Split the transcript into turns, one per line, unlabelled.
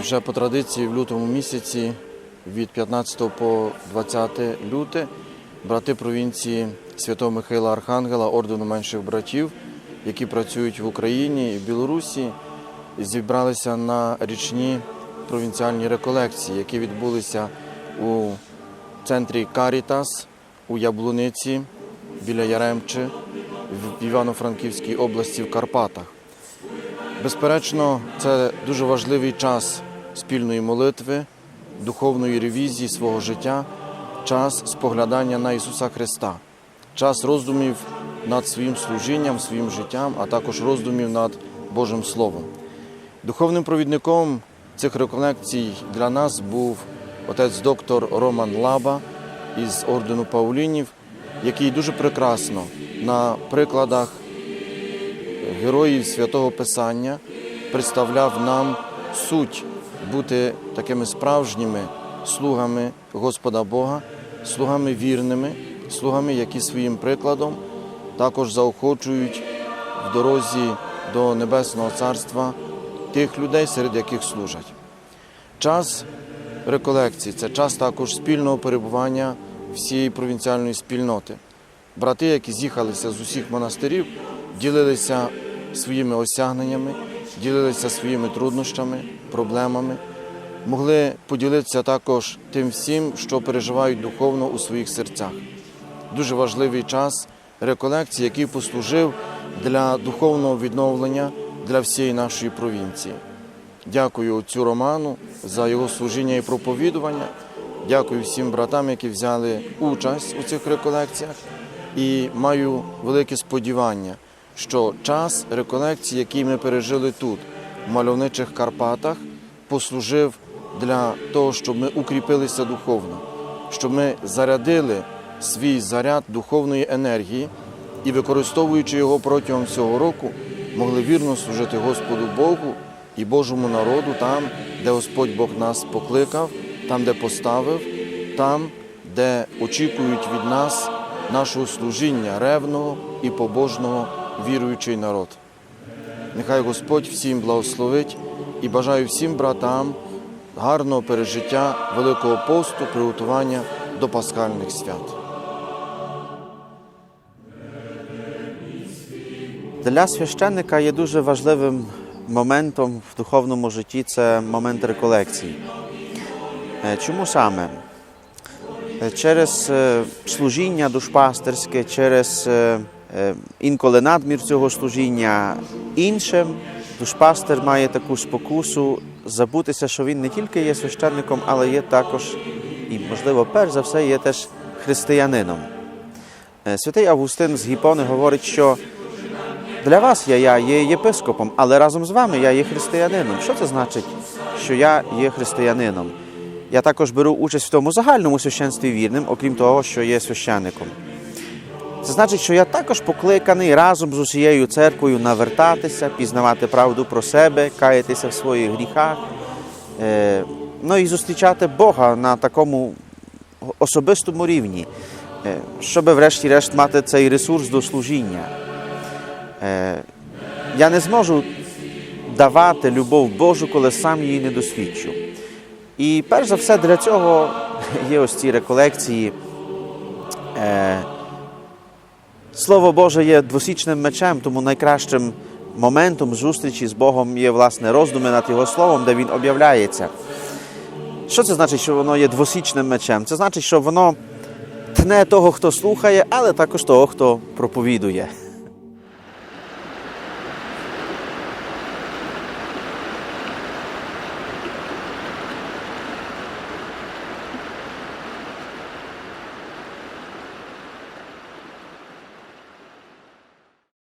вже по традиції в лютому місяці від 15 по 20 люте брати провінції Святого Михайла Архангела, ордену менших братів, які працюють в Україні і в Білорусі, зібралися на річні провінціальні реколекції, які відбулися у центрі Карітас у Яблуниці біля Яремчи в Івано-Франківській області в Карпатах. Безперечно, це дуже важливий час спільної молитви, духовної ревізії свого життя, час споглядання на Ісуса Христа, час роздумів над своїм служінням, своїм життям, а також роздумів над Божим Словом. Духовним провідником цих реколекцій для нас був отець доктор Роман Лаба із ордену Паулінів, який дуже прекрасно на прикладах героїв святого Писання представляв нам суть бути такими справжніми слугами Господа Бога, слугами вірними, слугами, які своїм прикладом також заохочують в дорозі до Небесного Царства тих людей, серед яких служать. Час реколекції це час також спільного перебування всієї провінціальної спільноти. Брати, які з'їхалися з усіх монастирів, ділилися своїми осягненнями, ділилися своїми труднощами, проблемами, могли поділитися також тим всім, що переживають духовно у своїх серцях. Дуже важливий час реколекції, який послужив для духовного відновлення для всієї нашої провінції. Дякую отцю Роману за його служіння і проповідування. Дякую всім братам, які взяли участь у цих реколекціях. І маю велике сподівання, що час реколекції, який ми пережили тут, в мальовничих Карпатах, послужив для того, щоб ми укріпилися духовно, щоб ми зарядили свій заряд духовної енергії і, використовуючи його протягом всього року, могли вірно служити Господу Богу і Божому народу там, де Господь Бог нас покликав, там, де поставив, там, де очікують від нас нашого служіння ревного і побожного віруючий народ. Нехай Господь всім благословить і бажаю всім братам гарного пережиття Великого посту, приготування до пасхальних свят.
Для священника є дуже важливим моментом в духовному житті це момент реколекції. Е, Чому саме? Е, Через е, служіння душпастерське, через інколи надмір цього служіння іншим, душпастер має таку спокусу забутися, що він не тільки є священником, але є також і, можливо, перш за все, є теж християнином. Е, Святий Августин з Гіпони говорить, що для вас я, я є єпископом, але разом з вами я є християнином. Що це значить, що я є християнином? Я також беру участь в тому загальному священстві вірним, окрім того, що є священником. Це значить, що я також покликаний разом з усією церквою навертатися, пізнавати правду про себе, каятися в своїх гріхах, е, ну і зустрічати Бога на такому особистому рівні, е, щоб врешті-решт мати цей ресурс до служіння. Е, Я не зможу давати любов Божу, коли сам її не досвідчу. І перш за все для цього є ось ці реколекції. Слово Боже є двосічним мечем, тому найкращим моментом зустрічі з Богом є власне роздуми над Його словом, де Він об'являється. Що це значить, що воно є двосічним мечем? Це значить, що воно тне того, хто слухає, але також того, хто проповідує.